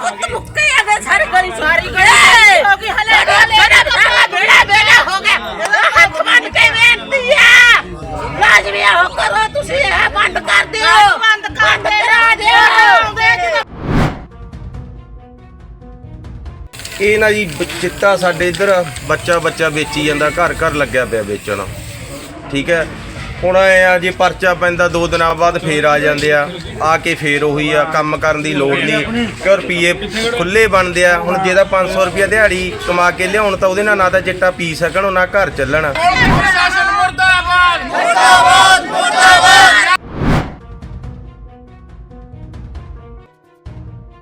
ਪੁੱਤ ਮੁੱਕੇ ਆ ਗਏ ਸਾਰੀ ਗਲੀ ਸਾਰੀ ਗਲੀ ਹੋ ਗਈ ਹਲੇ ਹਲੇ ਬੇੜਾ ਬੇੜਾ ਹੋ ਗਿਆ। ਹੱਥ ਬੰਨ ਕੇ ਬੇਨਤੀ ਆ। ਲਾਜ਼ਮੀ ਹੋ ਕਰੋ ਤੁਸੀਂ ਇਹ ਬੰਦ ਕਰ ਦਿਓ। ਬੰਦ ਕਰ ਕਰਾ ਦਿਓ। ਇਹ ਨਾ ਜੀ ਚਿੱਟਾ ਸਾਡੇ ਇੱਧਰ ਬੱਚਾ ਬੱਚਾ ਵੇਚੀ ਜਾਂਦਾ ਘਰ ਘਰ ਲੱਗਿਆ ਪਿਆ ਵੇਚਣ। ਠੀਕ ਹੈ? ਹੁਣ ਐ ਆ ਜੇ ਪਰਚਾ ਪੈਂਦਾ ਦੋ ਦਿਨਾਂ ਬਾਅਦ ਫੇਰ ਆ ਜਾਂਦੇ ਆ। ਆ ਕੇ ਫੇਰ ਉਹੀ ਆ ਕੰਮ ਕਰਨ ਦੀ ਲੋੜ ਨਹੀਂ। ਕਿਉਂ ਰੁਪਏ ਖੁੱਲੇ ਬਣਦੇ ਆ। ਹੁਣ ਜਿਹਦਾ 500 ਰੁਪਏ ਦਿਹਾੜੀ ਕਮਾ ਕੇ ਲਿਆਉਣ ਤਾਂ ਉਹਦੇ ਨਾਲ ਨਾ ਤਾਂ ਚਿੱਟਾ ਪੀ ਸਕਣ ਉਹ ਨਾ ਘਰ ਚੱਲਣ। ਪ੍ਰਸ਼ਾਸਨ ਮੁਰਦਾਬਾਦ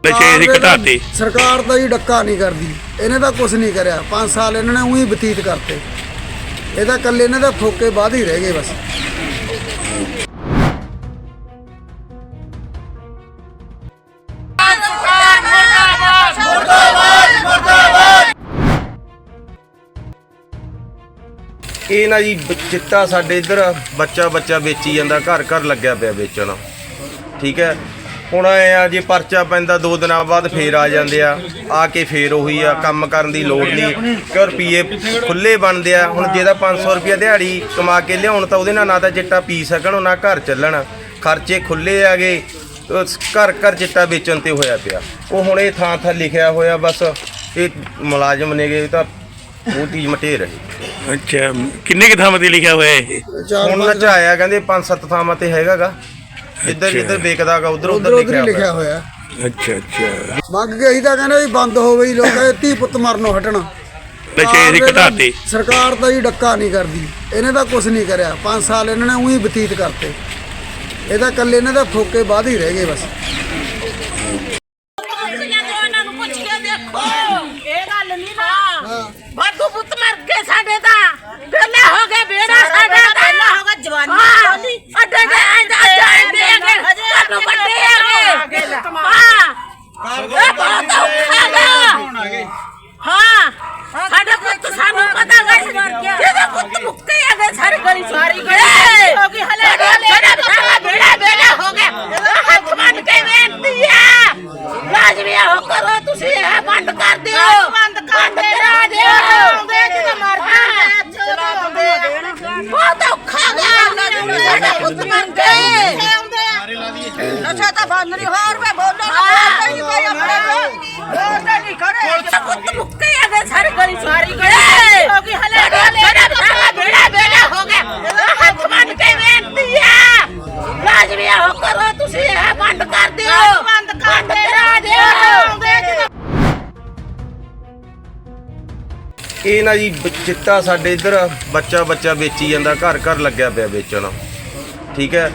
ਨਸ਼ੇ ਦੀ ਘਟਾਤੇ। ਸਰਕਾਰ ਤਾਂ ਜੀ ਡੱਕਾ ਨਹੀਂ ਕਰਦੀ। ਇਹਨੇ ਤਾਂ ਕੁਝ ਨਹੀਂ ਕਰਿਆ। 5 ਸਾਲ ਇਹਨਾਂ ਨੇ ਉਹੀ ਬਤੀਤ ਕਰਤੇ। ਇਹ ਤਾਂ ਇਕੱਲੇ ਇਹਨਾਂ ਦਾ ਫੋਕੇ ਬਾਅਦ ਹੀ ਰਹਿ ਗਏ ਬਸ। ਇਹ ਨਾ ਜੀ ਚਿੱਟਾ ਸਾਡੇ ਇੱਧਰ ਬੱਚਾ ਬੱਚਾ ਵੇਚੀ ਜਾਂਦਾ, ਘਰ ਘਰ ਲੱਗਿਆ ਪਿਆ ਵੇਚਣ। ਠੀਕ ਹੈ? ਹੁਣ ਐ ਆ ਜੇ ਪਰਚਾ ਪੈਂਦਾ ਦੋ ਦਿਨਾਂ ਬਾਅਦ ਫੇਰ ਆ ਜਾਂਦੇ ਆ। ਆ ਕੇ ਫੇਰ ਉਹੀ ਆ ਕੰਮ ਕਰਨ ਦੀ ਲੋੜ ਨਹੀਂ। ਕਿਉਂ ਰੁਪਏ ਖੁੱਲੇ ਬਣਦੇ ਆ। ਹੁਣ ਜਿਹਦਾ 500 ਰੁਪਏ ਦਿਹਾੜੀ ਕਮਾ ਕੇ ਲਿਆਉਣ ਤਾਂ ਉਹਦੇ ਨਾਲ ਨਾ ਤਾਂ ਚਿੱਟਾ ਪੀ ਸਕਣ ਉਹ ਨਾ ਘਰ ਚੱਲਣ। ਖਰਚੇ ਖੁੱਲੇ ਆਗੇ ਘਰ ਘਰ ਚਿੱਟਾ ਵੇਚਣ ਤੇ ਹੋਇਆ ਪਿਆ। ਉਹ ਹੁਣ ਇਹ ਥਾਂ ਥਾਂ ਲਿਖਿਆ ਹੋਇਆ ਬਸ ਇਹ ਮੁਲਾਜ਼ਮ ਨੇਗੇ ਤਾਂ ਉਹ ਚੀਜ਼ ਮਟੇ ਰਹੇ। ਅੱਛਾ ਕਿੰਨੇ ਕਿ ਥਾਵਾਂ ਤੇ ਲਿਖਿਆ ਹੋਇਆ ਇਹ? ਹੁਣ ਨਚਾਇਆ ਕਹਿੰਦੇ ਪੰਜ ਸੱਤ ਥਾਵਾਂ ਤੇ ਹੈਗਾਗਾ। ਜਿੱਧਰ। ਜਿੱਧਰ ਵੇਚਦਾਗਾ ਉਧਰ ਉਧਰ ਉਧਰ ਹੀ ਲਿਖਿਆ ਲਿਖਿਆ ਹੋਇਆ। ਅੱਛਾ ਅੱਛਾ। ਮੰਗ ਕੇ ਅਸੀਂ ਤਾਂ ਕਹਿੰਦੇ ਵੀ ਬੰਦ ਹੋਵੇ ਜੀ ਲੋਕਾਂ ਦੇ ਧੀ ਪੁੱਤ ਮਰਨੋਂ ਹਟਣਾ। ਨਸ਼ੇ ਦੀ ਘਟਾਤੇ। ਸਰਕਾਰ ਤਾਂ ਜੀ ਡੱਕਾ ਨਹੀਂ ਕਰਦੀ। ਇਹਨੇ ਤਾਂ ਕੁਝ ਨਹੀਂ ਕਰਿਆ। 5 ਸਾਲ ਇਹਨਾਂ ਨੇ ਉਹੀ ਬਤੀਤ ਕਰਤੇ। ਇਹ ਤਾਂ ਇਕੱਲੇ ਇਹਨਾਂ ਦਾ ਫੋਕੇ ਬਾਅਦ ਹੀ ਰਹਿ ਗਏ ਬਸ ਉਹਨਾਂ ਨੂੰ ਪੁੱਛ ਕੇ ਦੇਖੋ ਇਹ ਗੱਲ ਨਹੀਂ ਨਾ ਵਾਧੂ ਪੁੱਤ ਮਰ ਗਏ ਸਾਡੇ ਤਾਂ ਪਹਿਲਾਂ ਹੋ ਗਏ ਬੇੜਾ ਸਾਡਾ ਪਹਿਲਾਂ ਹੋ ਗਿਆ ਜਵਾਨੀ ਜਵਾਨੀ ਅੱਡੇ ਦੇ ਅੰਦਰ ਜਾਂਦੇ ਹੈਗੇ ਸਾਨੂੰ ਵੱਡੇ ਹੈਗੇ ਹਾਂ ਇਹ ਬਹੁਤ ਔਖਾ ਗਾ ਹਾਂ ਸਾਡੇ ਪੁੱਤ ਸਾਨੂੰ ਪਤਾ ਗਾ ਜਿਹਦੇ ਪੁੱਤ ਮੁੱਕੇ ਹੈਗੇ ਸਾਰੀ ਗਲੀ ਸਾਰੀ ਗਲੀ ਹੋ ਗਈ ਹਲੇ ਹਲੇ ਬੇੜਾ ਬੇੜਾ ਹੋ ਗਿਆ ਹੱਥ ਬੰਨ ਕੇ ਬੇਨਤੀ ਆ ਲਾਜ਼ਮੀ ਹੋ ਕਰੋ ਤੁਸੀਂ ਇਹ ਬੰਦ ਕਰ ਦਿਓ ਬੰਦ ਕਰਾ ਦਿਓ ਜਦੋਂ ਮਰ ਬਹੁਤ ਔਖਾ ਗਾ ਸਾਡਾ ਪੁੱਤ ਮਰ ਗਏ ਨਸ਼ਾ ਤਾਂ ਬੰਦ ਨਹੀਂ ਹੋਰ ਵੇ ਬੋਲੋ ਨਾ ਨਹੀਂ ਕੋਈ ਆਪਣੇ ਬੋਲਦੇ ਨਹੀਂ ਖੜੇ। ਪੁੱਤ ਮੁੱਕੇ ਹੈਗੇ ਸਾਰੀ ਗਲੀ ਸਾਰੀ ਗਲੀ ਹੋ ਗਈ ਹਲੇ ਹਲੇ ਬੇੜਾ ਬੇੜਾ ਹੋ ਗਿਆ। ਹੱਥ ਬੰਨ ਕੇ ਬੇਨਤੀ ਆ। ਲਾਜ਼ਮੀ ਹੋ ਕਰੋ ਤੁਸੀਂ ਇਹ ਬੰਦ ਕਰ ਦਿਓ। ਬੰਦ ਕਰਾ ਦਿਓ। ਇਹ ਨਾ ਜੀ ਚਿੱਟਾ ਸਾਡੇ ਇੱਧਰ ਬੱਚਾ ਬੱਚਾ ਵੇਚੀ ਜਾਂਦਾ ਘਰ ਘਰ ਲੱਗਿਆ ਪਿਆ ਵੇਚਣ। ਠੀਕ ਹੈ?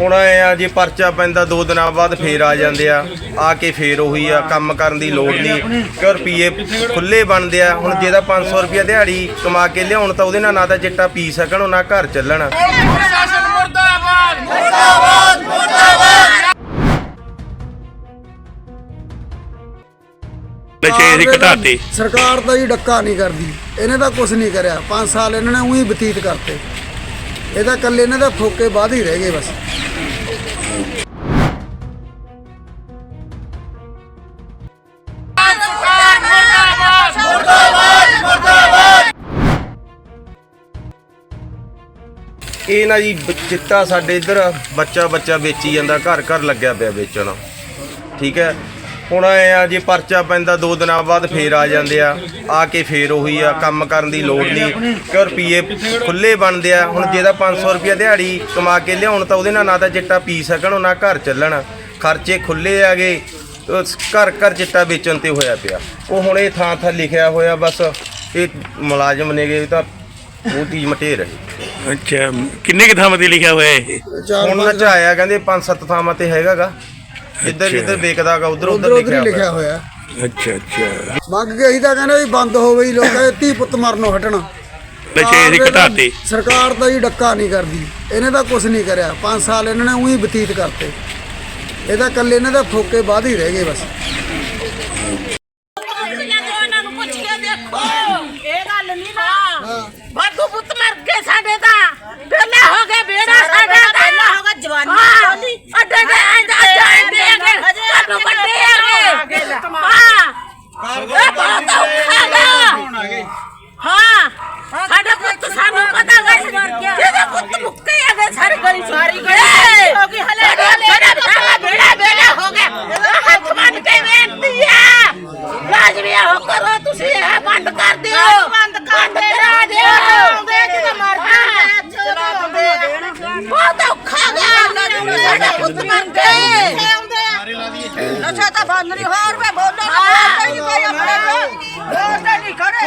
ਹੁਣ ਐ ਆ ਜੇ ਪਰਚਾ ਪੈਂਦਾ ਦੋ ਦਿਨਾਂ ਬਾਅਦ ਫੇਰ ਆ ਜਾਂਦੇ ਆ ਆ ਕੇ ਫੇਰ ਉਹੀ ਆ ਕੰਮ ਕਰਨ ਦੀ ਲੋੜ ਨਹੀਂ। ਕਿਉਂ ਰੁਪਏ ਖੁੱਲੇ ਬਣਦੇ ਆ ਹੁਣ ਜਿਹਦਾ 500 ਰੁਪਏ ਦਿਹਾੜੀ ਕਮਾ ਕੇ ਲਿਆਉਣ ਤਾਂ ਉਹਦੇ ਨਾਲ ਨਾ ਤਾਂ ਚਿੱਟਾ ਪੀ ਸਕਣ ਉਹ ਨਾ ਘਰ ਚੱਲਣ। ਪ੍ਰਸ਼ਾਸਨ ਮੁਰਦਾਬਾਦ ਨਸ਼ੇ ਦੀ ਘਟਾਤੇ ਸਰਕਾਰ ਤਾਂ ਜੀ ਡੱਕਾ ਨਹੀਂ ਕਰਦੀ। ਇਹਨੇ ਤਾਂ ਕੁਝ ਨਹੀਂ ਕਰਿਆ। 5 ਸਾਲ ਇਹਨਾਂ ਨੇ ਉਹੀ ਬਤੀਤ ਕਰਤੇ। ਇਹ ਤਾਂ ਇਕੱਲੇ ਇਹਨਾਂ ਦਾ ਫੋਕੇ ਬਾਅਦ ਹੀ ਰਹਿ ਗਏ ਬਸ। ਇਹ ਨਾ ਜੀ ਬ- ਚਿੱਟਾ ਸਾਡੇ ਇੱਧਰ ਬੱਚਾ ਬੱਚਾ ਵੇਚੀ ਜਾਂਦਾ, ਘਰ ਘਰ ਲੱਗਿਆ ਪਿਆ ਵੇਚਣ। ਠੀਕ ਹੈ? ਹੁਣ ਐ ਆ, ਜੇ ਪਰਚਾ ਪੈਂਦਾ ਦੋ ਦਿਨਾਂ ਬਾਅਦ ਫੇਰ ਆ ਜਾਂਦੇ ਆ। ਆ ਕੇ ਫੇਰ ਉਹੀ ਆ, ਕੰਮ ਕਰਨ ਦੀ ਲੋੜ ਨਹੀਂ। ਕਿ ਰੁਪਏ ਖੁੱਲੇ ਬਣਦੇ ਆ। ਹੁਣ ਜਿਹਦਾ 500 ਰੁਪਏ ਦਿਹਾੜੀ ਕਮਾ ਕੇ ਲਿਆਉਣ ਤਾਂ ਉਹਦੇ ਨਾਲ ਨਾ ਤਾਂ ਚਿੱਟਾ ਪੀ ਸਕਣ, ਉਹ ਨਾ ਘਰ ਚੱਲਣ। ਖਰਚੇ ਖੁੱਲੇ ਆਗੇ ਘਰ ਘਰ ਚਿੱਟਾ ਵੇਚਣ ਤੇ ਹੋਇਆ ਪਿਆ। ਉਹ ਹੁਣ ਇਹ ਥਾਂ ਥਾਂ ਲਿਖਿਆ ਹੋਇਆ ਬਸ, ਇਹ ਮੁਲਾਜ਼ਮ ਨੇਗੇ ਤਾਂ ਉਹ ਚੀਜ਼ ਮਟੇ ਰਹੇ ਅੱਛਾ ਕਿੰਨੇ ਕਿ ਥਾਵਾਂ ਤੇ ਲਿਖਿਆ ਹੋਇਆ ਇਹ? ਹੁਣ ਪੰਜ ਨਚਾਇਆ ਕਹਿੰਦੇ ਪੰਜ ਸੱਤ ਥਾਵਾਂ ਤੇ ਹੈਗਾਗਾ। ਜਿੱਧਰ ਅੱਛਾ। ਜਿੱਧਰ ਵੇਚਦਾਗਾ ਉਧਰ ਉਧਰ ਉਧਰ ਹੀ ਲਿਖਿਆ ਹੋਇਆ। ਅੱਛਾ ਅੱਛਾ। ਮੰਗ ਕੇ ਅਸੀਂ ਤਾਂ ਕਹਿੰਦੇ ਵੀ ਬੰਦ ਹੋਵੇ ਜੀ ਲੋਕਾਂ ਦੇ ਧੀ ਪੁੱਤ ਮਰਨੋਂ ਹਟਣਾ। ਨਸ਼ੇ ਦੀ ਘਟਾਤੇ। ਸਰਕਾਰ ਤਾਂ ਜੀ ਡੱਕਾ ਨਹੀਂ ਕਰਦੀ। ਇਹਨੇ ਤਾਂ ਕੁਝ ਨਹੀਂ ਕਰਿਆ। 5 ਸਾਲ ਇਹਨਾਂ ਨੇ ਉਹੀ ਬਤੀਤ ਕਰਤੇ। ਇਹ ਤਾਂ ਇਕੱਲੇ ਇਹਨਾਂ ਦਾ ਫੋਕੇ ਬਾਅਦ ਹੀ ਰਹਿ ਗਏ ਬਸ। ਇਹ ਗੱਲ ਨਹੀਂ ਨਾ। ਵਾਧੂ ਪੁੱਤ ਮਰ ਗਏ ਸਾਡੇ ਸਾਡੇ ਪੁੱਤ ਮੰਦੇ ਕਿੱਥੇ ਆਉਂਦੇ ਆ। ਨਸ਼ਾ ਤਾਂ ਬੰਦ ਨਹੀਂ ਹੋਰ ਵੇ ਬੋਲੋ ਨਾ ਬੋਲਦੇ ਨਹੀਂ ਕੋਈ ਆਪਣੇ ਕੋਲ। ਬੋਲਦੇ ਨਹੀਂ ਖੜੇ।